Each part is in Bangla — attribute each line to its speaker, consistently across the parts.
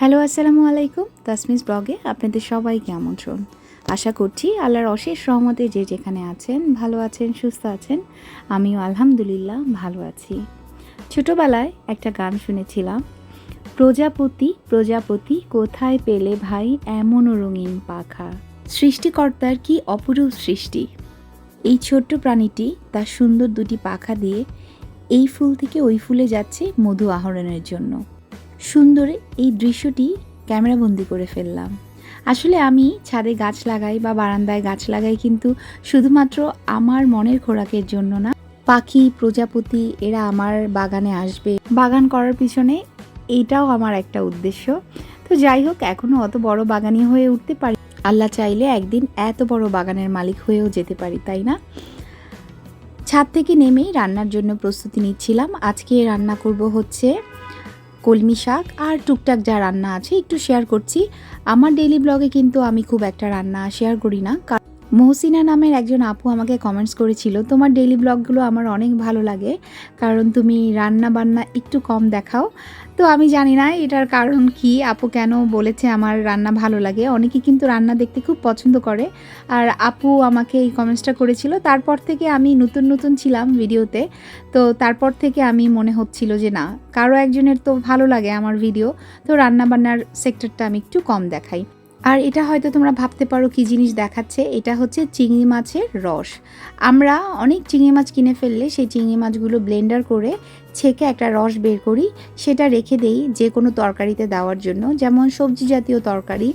Speaker 1: হ্যালো, আসসালামু আলাইকুম। তাসমিস ব্লগে আপনাদের সবাইকে আমন্ত্রণ। আশা করছি আল্লাহর অশেষ রহমতে যে যেখানে আছেন, ভালো আছেন, সুস্থ আছেন, আমিও আলহামদুলিল্লাহ ভালো আছি। ছোটোবেলায় একটা গান শুনেছিলাম, প্রজাপতি প্রজাপতি, কোথায় পেলে ভাই এমন রঙিন পাখা? সৃষ্টিকর্তার কি অপরূপ সৃষ্টি? এই ছোট্ট প্রাণীটি তার সুন্দর দুটি পাখা দিয়ে এই ফুল থেকে ওই ফুলে যাচ্ছে মধু আহরণের জন্য। সুন্দর এই দৃশ্যটি ক্যামেরাবন্দি করে ফেললাম। আসলে আমি ছাদে গাছ লাগাই বা বারান্দায় গাছ লাগাই কিন্তু শুধুমাত্র আমার মনের খোরাকের জন্য না, পাখি, প্রজাপতি, এরা আমার বাগানে আসবে। বাগান করার পিছনে এইটাও আমার একটা উদ্দেশ্য। তো যাই হোক এখনও অত বড় বাগানি হয়ে উঠতে পারি। আল্লাহ চাইলে একদিন এত বড় বাগানের মালিক হয়েও যেতে পারি, তাই না? ছাদ থেকে নেমেই রান্নার জন্য প্রস্তুতি নিচ্ছিলাম। আজকে রান্না করব হচ্ছে কলমি শাক আর টুকটাক যা রান্না আছে একটু শেয়ার করছি। আমার ডেইলি ব্লগে কিন্তু আমি খুব একটা রান্না শেয়ার করি না মহসিনা নামের একজন আপু আমাকে কমেন্টস করেছিল, তোমার ডেইলি ব্লগগুলো আমার অনেক ভালো লাগে, কারণ তুমি রান্না বান্না একটু কম দেখাও। তো আমি জানি না এটার কারণ কি, আপু কেন বলেছে আমার রান্না ভালো লাগে। অনেকে কিন্তু রান্না দেখতে খুব পছন্দ করে। আর আপু আমাকে এই কমেন্টসটা করেছিল। তারপর থেকে আমি নতুন নতুন ছিলাম ভিডিওতে। তো তারপর থেকে আমি মনে হচ্ছিল যে না, কারও একজনের তো ভালো লাগে আমার ভিডিও তো রান্না বান্নার সেক্টরটা আমি একটু কম দেখাই। আর এটা হয়তো তোমরা ভাবতে পারো কি জিনিস দেখাচ্ছে। এটা হচ্ছে চিংড়ি মাছের রস। আমরা অনেক চিংড়ি মাছ কিনে ফেললে সেই চিংড়ি মাছগুলো ব্লেন্ডার করে ছেঁকে একটা রস বের করি, সেটা রেখে দেই যে কোনো তরকারিতে দেওয়ার জন্য। যেমন সবজি জাতীয় তরকারি,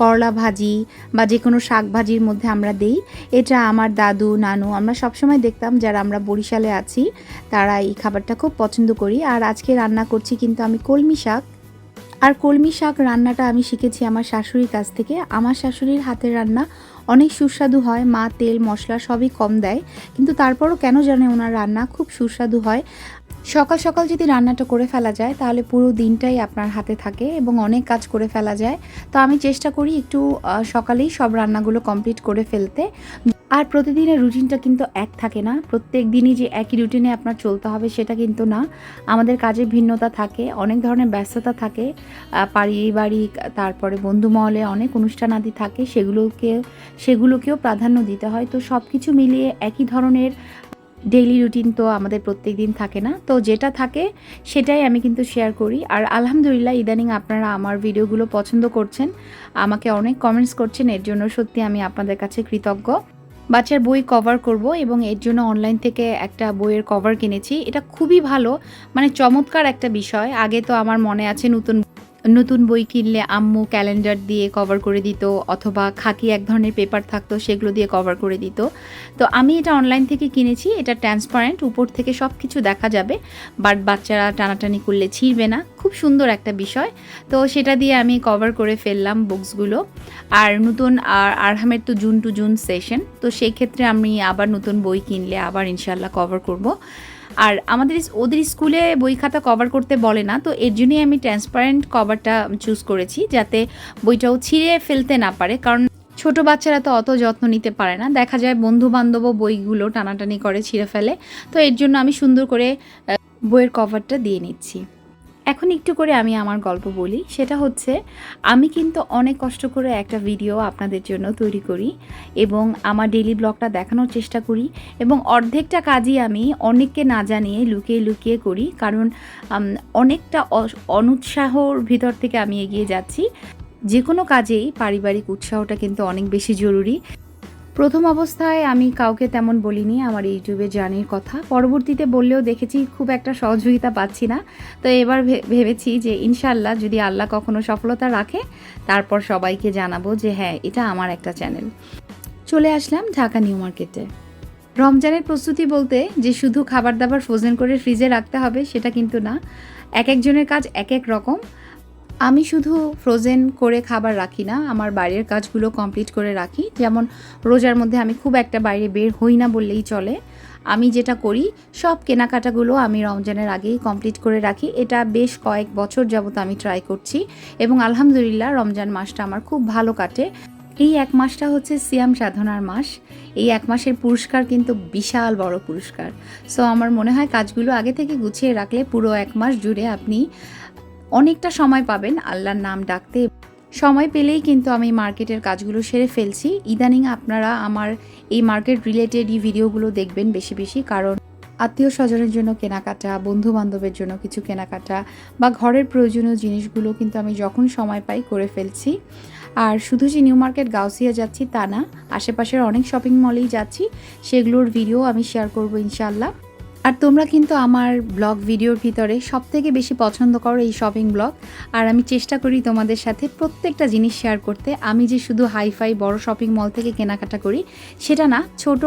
Speaker 1: করলা ভাজি বা যে কোনো শাক ভাজির মধ্যে আমরা দেই। এটা আমার দাদু, নানু, আমরা সবসময় দেখতাম যারা আমরা বরিশালে আছি, তারা এই খাবারটা খুব পছন্দ করি। আর আজকে রান্না করছি কিন্তু আমি কলমি শাক। আর কলমি শাক রান্নাটা আমি শিখেছি আমার শাশুড়ির কাছ থেকে। আমার শাশুড়ির হাতের রান্না অনেক সুস্বাদু হয়, মা তেল, মশলা সবই কম দেয়। কিন্তু তারপরও কেন জানে ওনার রান্না খুব সুস্বাদু হয়। সকাল সকাল যদি রান্নাটা করে ফেলা যায়, তাহলে পুরো দিনটাই আপনার হাতে থাকে এবং অনেক কাজ করে ফেলা যায়। তো আমি চেষ্টা করি একটু সকালেই সব রান্নাগুলো কমপ্লিট করে ফেলতে। আর প্রতিদিনের রুটিনটা কিন্তু এক থাকে না। প্রত্যেক দিনই যে একই রুটিনে আপনার চলতে হবে সেটা কিন্তু না। আমাদের কাজে ভিন্নতা থাকে, অনেক ধরনের ব্যস্ততা থাকে পারিবারিক, তারপরে বন্ধু মহলে অনেক অনুষ্ঠান আদি থাকে, সেগুলোকে, সেগুলোকেও প্রাধান্য দিতে হয়। তো সব কিছু মিলিয়ে একই ধরনের ডেইলি রুটিন তো আমাদের প্রত্যেক দিন থাকে না। তো যেটা থাকে সেটাই আমি কিন্তু শেয়ার করি। আর আলহামদুলিল্লাহ ইদানিং আপনারা আমার ভিডিওগুলো পছন্দ করছেন। আমাকে অনেক কমেন্টস করছেন, এর জন্য সত্যি আমি আপনাদের কাছে কৃতজ্ঞ। বাচ্চার বই কভার করব এবং এর জন্য অনলাইন থেকে একটা বইয়ের কভার কিনেছি। এটা খুবই ভালো মানে চমৎকার একটা বিষয়। আগে তো আমার মনে আছে নতুন নতুন বই কিনলে আম্মু ক্যালেন্ডার দিয়ে কভার করে দিত, অথবা খাকি এক ধরনের পেপার থাকতো, সেগুলো দিয়ে কভার করে দিত। তো আমি এটা অনলাইন থেকে কিনেছি, এটা ট্রান্সপারেন্ট উপর থেকে সব কিছু দেখা যাবে বাট বাচ্চারা টানাটানি করলে ছিঁড়বে না। খুব সুন্দর একটা বিষয়। তো সেটা দিয়ে আমি কভার করে ফেললাম বুকসগুলো আর নতুন, আর আরহামের তো জুন টু জুন সেশন তো সেই ক্ষেত্রে আমি আবার নতুন বই কিনলে আবার ইনশাল্লাহ কভার করব। আর আমাদের ওদের স্কুলে বই খাতা কভার করতে বলে না, তো এর জন্যই আমি ট্রান্সপারেন্ট কভারটা চুজ করেছি যাতে বইটাও ছিঁড়ে ফেলতে না পারে। কারণ ছোট বাচ্চারা তো অত যত্ন নিতে পারে না। দেখা যায় বন্ধু বান্ধবও বইগুলো টানাটানি করে ছিঁড়ে ফেলে, তো এর জন্য আমি সুন্দর করে বইয়ের কভারটা দিয়ে নিচ্ছি। এখন একটু করে আমি আমার গল্প বলি। সেটা হচ্ছে, আমি কিন্তু অনেক কষ্ট করে একটা ভিডিও আপনাদের জন্য তৈরি করি এবং আমার ডেলি ব্লগটা দেখানোর চেষ্টা করি এবং অর্ধেকটা কাজই আমি অনেককে না জানিয়ে লুকিয়ে লুকিয়ে করি কারণ অনেকটা অনুৎসাহর ভিতর থেকে আমি এগিয়ে যাচ্ছি। যে কোনো কাজেই পারিবারিক উৎসাহটা কিন্তু অনেক বেশি জরুরি। প্রথম অবস্থায় আমি কাউকে তেমন বলিনি, আমার ইউটিউবে জার্নির কথা। পরবর্তীতে বললেও দেখেছি, খুব একটা সহযোগিতা পাচ্ছি না। তো এবার ভেবেছি যে ইনশাল্লাহ যদি আল্লাহ কখনো সফলতা রাখে, তারপর সবাইকে জানাব যে হ্যাঁ এটা আমার একটা চ্যানেল। চলে আসলাম ঢাকা নিউ মার্কেটে। রমজানের প্রস্তুতি বলতে যে শুধু খাবার দাবার ফ্রোজেন করে ফ্রিজে রাখতে হবে, সেটা কিন্তু না। এক একজনের কাজ এক এক রকম। আমি শুধু ফ্রোজেন করে খাবার রাখি না, আমার বাইরের কাজগুলো কমপ্লিট করে রাখি। যেমন রোজার মধ্যে আমি খুব একটা বাইরে বের হই না বললেই চলে। আমি যেটা করি, সব কেনাকাটাগুলো আমি রমজানের আগেই কমপ্লিট করে রাখি। এটা বেশ কয়েক বছর যাবত আমি ট্রাই করছি এবং আলহামদুলিল্লাহ রমজান মাসটা আমার খুব ভালো কাটে। এই এক মাসটা হচ্ছে সিয়াম সাধনার মাস। এই এক মাসের পুরস্কার কিন্তু বিশাল বড় পুরস্কার। সো আমার মনে হয় কাজগুলো আগে থেকে গুছিয়ে রাখলে পুরো এক মাস জুড়ে আপনি অনেকটা সময় পাবেন আল্লাহর নাম ডাকতে। সময় পেলেই কিন্তু আমি মার্কেটের কাজগুলো সেরে ফেলছি। ইদানিং আপনারা আমার এই মার্কেট রিলেটেড এই ভিডিওগুলো দেখবেন বেশি বেশি, কারণ আত্মীয় স্বজনের জন্য কেনাকাটা বন্ধু বান্ধবের জন্য কিছু কেনাকাটা বা ঘরের প্রয়োজনীয় জিনিসগুলো কিন্তু আমি যখন সময় পাই করে ফেলছি। আর শুধু যে নিউ মার্কেট গাউসিয়া যাচ্ছি তা না, আশেপাশের অনেক শপিং মলেই যাচ্ছি, সেগুলোর ভিডিও আমি শেয়ার করব ইনশাল্লাহ আর তোমরা কিন্তু আমার ব্লগ ভিডিওর ভিতরে সব থেকে বেশি পছন্দ করো এই শপিং ব্লগ আর আমি চেষ্টা করি তোমাদের সাথে প্রত্যেকটা জিনিস শেয়ার করতে। আমি যে শুধু হাইফাই বড় শপিং মল থেকে কেনাকাটা করি, সেটা না, ছোট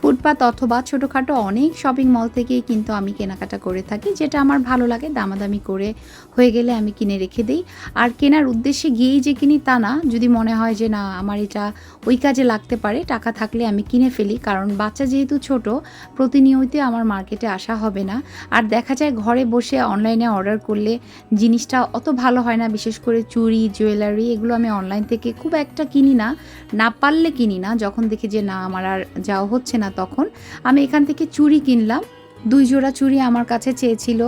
Speaker 1: ফুটপাত অথবা ছোটোখাটো অনেক শপিং মল থেকেই কিন্তু আমি কেনাকাটা করে থাকি, যেটা আমার ভালো লাগে, দামাদামি করে হয়ে গেলে আমি কিনে রেখে দিই। আর কেনার উদ্দেশ্যে গিয়েই যে কিনি তা না, যদি মনে হয় যে না, আমার এটা ওই কাজে লাগতে পারে, টাকা থাকলে আমি কিনে ফেলি, কারণ বাচ্চা যেহেতু ছোট প্রতিনিয়ত আমার মার্কেটে আসা হবে না। আর দেখা যায় ঘরে বসে অনলাইনে অর্ডার করলে জিনিসটা অত ভালো হয় না, বিশেষ করে চুড়ি জুয়েলারি এগুলো আমি অনলাইন থেকে খুব একটা কিনি না না পারলে কিনি না, যখন দেখি যে না, আমার আর যাওয়া হচ্ছে না তখন, আমি এখান থেকে চুড়ি কিনলাম। দুই জোড়া চুড়ি আমার কাছে চেয়েছিল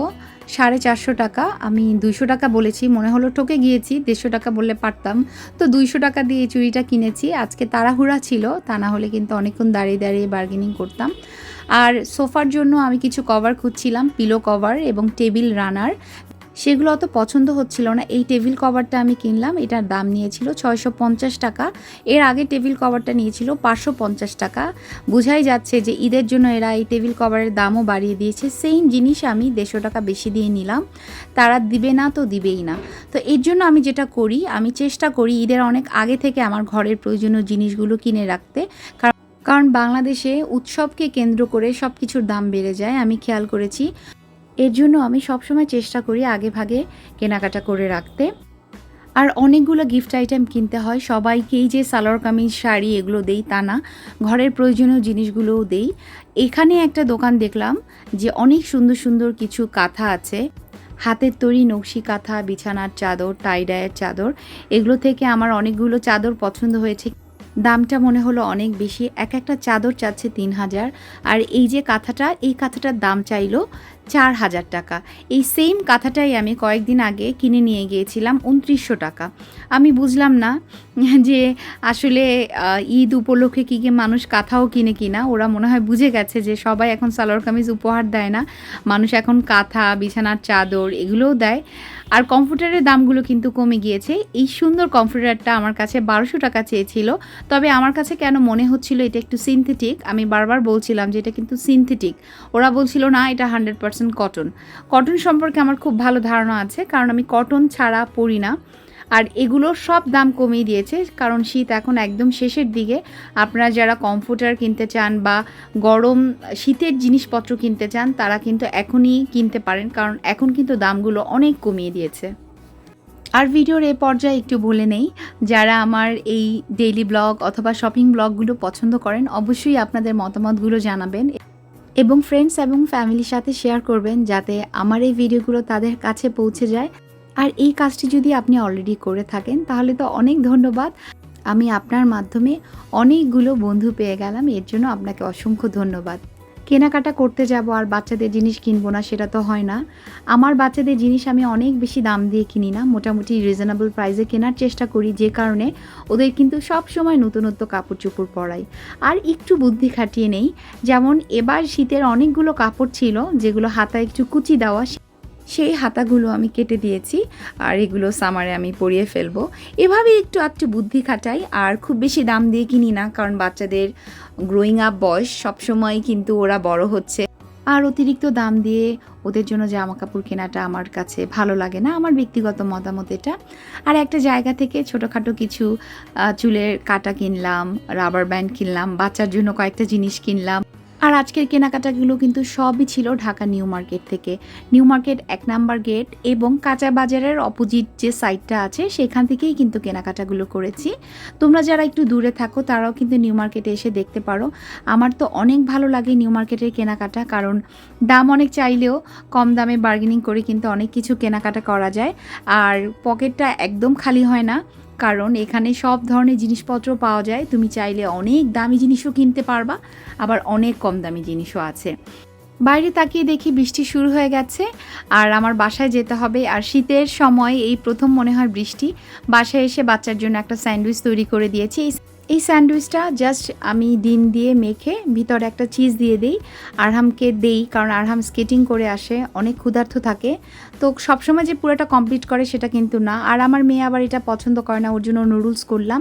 Speaker 1: সাড়ে চারশো টাকা। আমি দুইশো টাকা বলেছি, মনে হলো ঠকে গিয়েছি, দেড়শো টাকা বললে পারতাম। তো দুইশো টাকা দিয়ে এই চুড়িটা কিনেছি। আজকে তাড়াহুড়া ছিল, তা না হলে কিন্তু অনেকক্ষণ দাঁড়িয়ে দাঁড়িয়ে বার্গেনিং করতাম। আর সোফার জন্য আমি কিছু কভার খুঁজছিলাম পিলো কভার এবং টেবিল রানার সেগুলো অত পছন্দ হচ্ছিল না। এই টেবিল কভারটা আমি কিনলাম, এটার দাম নিয়েছিল ছয়শো পঞ্চাশ টাকা। এর আগে টেবিল কভারটা নিয়েছিল পাঁচশো পঞ্চাশ টাকা। বোঝাই যাচ্ছে যে ঈদের জন্য এরা এই টেবিল কভারের দামও বাড়িয়ে দিয়েছে। সেম জিনিস আমি দেড়শো টাকা বেশি দিয়ে নিলাম। তারা দিবে না তো দিবেই না। তো এর জন্য আমি যেটা করি, আমি চেষ্টা করি ঈদের অনেক আগে থেকে আমার ঘরের প্রয়োজনীয় জিনিসগুলো কিনে রাখতে। কারণ কারণ বাংলাদেশে উৎসবকে কেন্দ্র করে সব কিছুর দাম বেড়ে যায়। আমি খেয়াল করেছি এর জন্য আমি সবসময় চেষ্টা করি আগে ভাগে কেনাকাটা করে রাখতে। আর অনেকগুলো গিফট আইটেম কিনতে হয়। সবাইকেই যে সালোয়ার কামিজ, শাড়ি এগুলো দেই তা না। ঘরের প্রয়োজনীয় জিনিসগুলোও দেই। এখানে একটা দোকান দেখলাম যে অনেক সুন্দর সুন্দর কিছু কাঁথা আছে। হাতের তৈরি নকশি কাঁথা, বিছানার চাদর টাইডায়ের চাদর। এগুলো থেকে আমার অনেকগুলো চাদর পছন্দ হয়েছে। দামটা মনে হলো অনেক বেশি। এক একটা চাদর চাচ্ছে তিন হাজার। আর এই যে কাঁথাটা, এই কাঁথাটার দাম চাইলো চার হাজার টাকা। এই সেম কাঁথাটাই আমি কয়েকদিন আগে কিনে নিয়ে গিয়েছিলাম উনত্রিশশো টাকা। আমি বুঝলাম না যে আসলে ঈদ উপলক্ষে কী কী মানুষ কাঁথাও কিনে কিনা। ওরা মনে হয় বুঝে গেছে যে সবাই এখন সালোয়ার কামিজ উপহার দেয় না। মানুষ এখন কাঁথা, বিছানার চাদর এগুলোও দেয়। আর কম্পিউটারের দামগুলো কিন্তু কমে গিয়েছে। এই সুন্দর কম্পিউটারটা আমার কাছে বারোশো টাকা চেয়েছিল। তবে আমার কাছে কেন মনে হচ্ছিল এটা একটু সিনথেটিক আমি বারবার বলছিলাম যে এটা কিন্তু সিনথেটিক ওরা বলছিল, না, এটা হান্ড্রেড পার্সেন্ট কটন। কটন সম্পর্কে আমার খুব ভালো ধারণা আছে, কারণ আমি কটন ছাড়া পরি না। আর এগুলোর সব দাম কমিয়ে দিয়েছে, কারণ শীত এখন একদম শেষের দিকে। আপনারা যারা কম্পিউটার কিনতে চান বা গরম শীতের জিনিসপত্র কিনতে চান, তারা কিন্তু এখনই কিনতে পারেন, কারণ এখন কিন্তু দামগুলো অনেক কমিয়ে দিয়েছে। আর ভিডিওর এ পর্যায়ে একটু বলে নেই, যারা আমার এই ডেইলি ব্লগ অথবা শপিং ব্লগগুলো পছন্দ করেন, অবশ্যই আপনাদের মতামতগুলো জানাবেন। এবং ফ্রেন্ডস এবং ফ্যামিলির সাথে শেয়ার করবেন যাতে আমার এই ভিডিওগুলো তাদের কাছে পৌঁছে যায়। আর এই কাজটি যদি আপনি অলরেডি করে থাকেন, তাহলে তো অনেক ধন্যবাদ। আমি আপনার মাধ্যমে অনেকগুলো বন্ধু পেয়ে গেলাম, এর জন্য আপনাকে অসংখ্য ধন্যবাদ। কেনাকাটা করতে যাব আর বাচ্চাদের জিনিস কিনবো না, সেটা তো হয় না। আমার বাচ্চাদের জিনিস আমি অনেক বেশি দাম দিয়ে কিনি না, মোটামুটি রিজনেবল প্রাইসে কেনার চেষ্টা করি, যে কারণে ওদের কিন্তু সব সময় নতুনত্ব কাপড় চোপড় পরাই। আর একটু বুদ্ধি খাটিয়ে নেই, যেমন এবার শীতের অনেকগুলো কাপড় ছিল, যেগুলো হাতায় একটু কুচি দেওয়া সেই হাতাগুলো আমি কেটে দিয়েছি আর এগুলো সামারে আমি পরিয়ে ফেলব। এভাবে একটু একটু বুদ্ধি খাটাই আর খুব বেশি দাম দিয়ে কিনি না, কারণ বাচ্চাদের গ্রোয়িং আপ বয়স সবসময় কিন্তু ওরা বড় হচ্ছে। আর অতিরিক্ত দাম দিয়ে ওদের জন্য জামা কাপড় কেনাটা আমার কাছে ভালো লাগে না, আমার ব্যক্তিগত মতামত এটা। আর একটা জায়গা থেকে ছোটোখাটো কিছু চুলের কাটা কিনলাম রাবার ব্যান্ড কিনলাম, বাচ্চার জন্য কয়েকটা জিনিস কিনলাম। আর আজকের কেনাকাটাগুলো কিন্তু সবই ছিল ঢাকা নিউ মার্কেট থেকে। নিউ মার্কেট এক নাম্বার গেট এবং কাঁচা বাজারের অপোজিট যে সাইডটা আছে, সেখান থেকেই কিন্তু কেনাকাটাগুলো করেছি। তোমরা যারা একটু দূরে থাকো, তারাও কিন্তু নিউ মার্কেটে এসে দেখতে পারো। আমার তো অনেক ভালো লাগে নিউ মার্কেটের কেনাকাটা, কারণ দাম অনেক চাইলেও কম দামে বার্গেনিং করে কিন্তু অনেক কিছু কেনাকাটা করা যায়। আর পকেটটা একদম খালি হয় না। কারণ এখানে সব ধরনের জিনিসপত্র পাওয়া যায়। তুমি চাইলে অনেক দামি জিনিসও কিনতে পারবা, আবার অনেক কম দামি জিনিসও আছে। বাইরে তাকিয়ে দেখি বৃষ্টি শুরু হয়ে গেছে, আর আমার বাসায় যেতে হবে। আর শীতের সময় এই প্রথম মনে হয় বৃষ্টি। বাসায় এসে বাচ্চার জন্য একটা স্যান্ডউইচ তৈরি করে দিয়েছি। এই স্যান্ডউইচটা জাস্ট আমি ডিম দিয়ে মেখে ভিতরে একটা চিজ দিয়ে দিই। আরহামকে দেই, কারণ আরহাম স্কেটিং করে আসে, অনেক ক্ষুধার্থ থাকে। তো সবসময় যে পুরোটা কমপ্লিট করে সেটা কিন্তু না। আর আমার মেয়ে আবার এটা পছন্দ করে না, ওর জন্য নুডলস করলাম।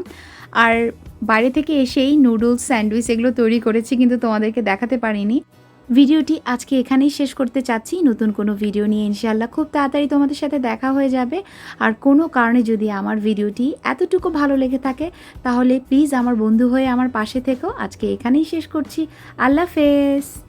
Speaker 1: আর বাইরে থেকে এসেই নুডলস, স্যান্ডউইচ এগুলো তৈরি করেছি, কিন্তু তোমাদেরকে দেখাতে পারিনি। ভিডিওটি আজকে এখানেই শেষ করতে চাচ্ছি। নতুন কোনো ভিডিও নিয়ে ইনশাআল্লাহ খুব তাড়াতাড়ি তোমাদের সাথে দেখা হয়ে যাবে। আর কোনো কারণে যদি আমার ভিডিওটি এতটুকু ভালো লেগে থাকে, তাহলে প্লিজ আমার বন্ধু হয়ে আমার পাশে থেকেও আজকে এখানেই শেষ করছি। আল্লাহ হাফেজ।